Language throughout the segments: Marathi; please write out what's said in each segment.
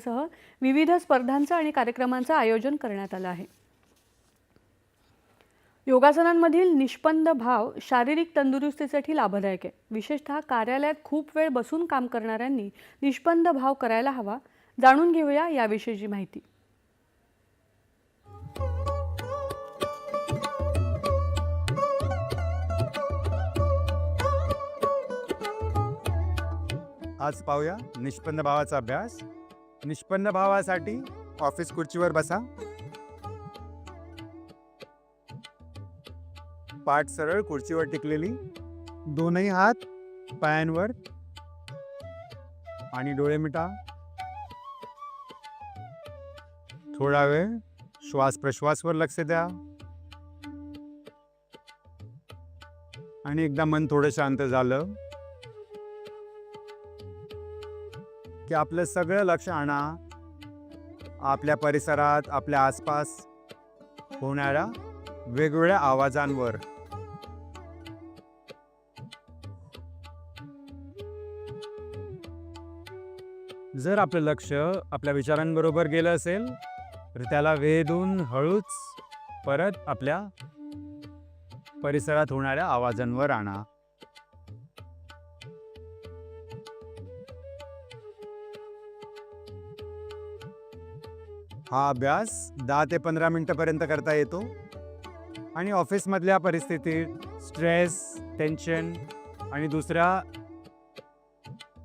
स्पर्धेसह विविध स्पर्धांचं आणि कार्यक्रमांचं आयोजन करण्यात आलं आहे. योगासनांमधील निष्पंद भाव शारीरिक तंदुरुस्तीसाठी लाभदायक आहे. विशेषतः कार्यालयात खूप वेळ बसून काम करणाऱ्यांनी निष्पंद भाव करायला हवा. जाणून घेऊया याविषयीची माहिती. आज पाहूया निष्पन्न भावाचा अभ्यास. निष्पन्न भावासाठी ऑफिस खुर्चीवर बसा. पाठ सरळ खुर्चीवर टिकलेली. दोनही हात पायांवर. आणि डोळे मिटा. थोडा वेळ श्वास प्रश्वासवर लक्ष द्या. आणि एकदा मन थोडं शांत झालं. की आपलं सगळं लक्ष आणा. आपल्या परिसरात आपल्या आसपास होणाऱ्या वेगवेगळ्या आवाजांवर. जर आपलं लक्ष आपल्या विचारांबरोबर गेलं असेल तर त्याला वेधून हळूच परत आपल्या परिसरात होणाऱ्या आवाजांवर आणा. हा अभ्यास दहा ते पंधरा मिनटापर्यंत करता येतो. आणि ऑफिसमधल्या परिस्थितीत स्ट्रेस टेन्शन आणि दुसऱ्या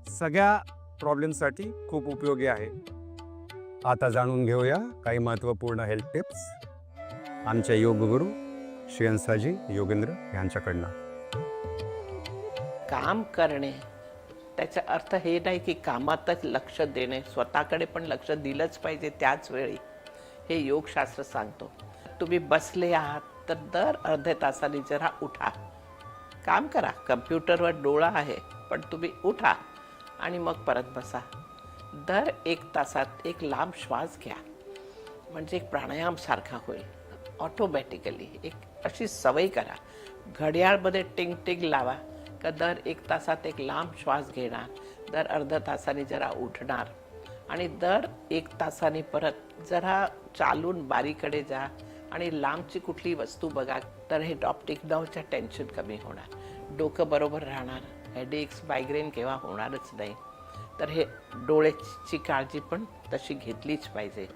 सगळ्या प्रॉब्लेमसाठी खूप उपयोगी आहे. आता जाणून घेऊया काही महत्त्वपूर्ण हेल्थ टिप्स. आमच्या योगगुरू श्रेयंसाजी योगेंद्र यांच्याकडनं. काम करणे. त्याचा अर्थ हे नाही की कामातच लक्ष देणे स्वतःकडे पण लक्ष दिलंच पाहिजे त्याच वेळी. हे योगशास्त्र सांगतो. तुम्ही बसले आहात तर दर अर्ध्या तासाने जरा उठा. काम करा. कम्प्युटरवर डोळा आहे पण तुम्ही उठा आणि मग परत बसा. दर एक तासात एक लांब श्वास घ्या. म्हणजे एक प्राणायामसारखा होईल. ऑटोमॅटिकली एक अशी सवय करा. घड्याळमध्ये टिंग टिंग लावा. का दर एक तासात एक लांब श्वास घेणार दर अर्ध्या तासाने जरा उठणार आणि दर एक तासाने परत जरा चालून बारीकडे जा आणि लांबची कुठली वस्तू बघा तर हे टॉपटिक नावचं टेन्शन कमी होणार. डोकं बरोबर राहणार. हेडेक्स मायग्रेन केव्हा होणारच नाही. तर हे डोळ्याची काळजी पण तशी घेतलीच पाहिजे.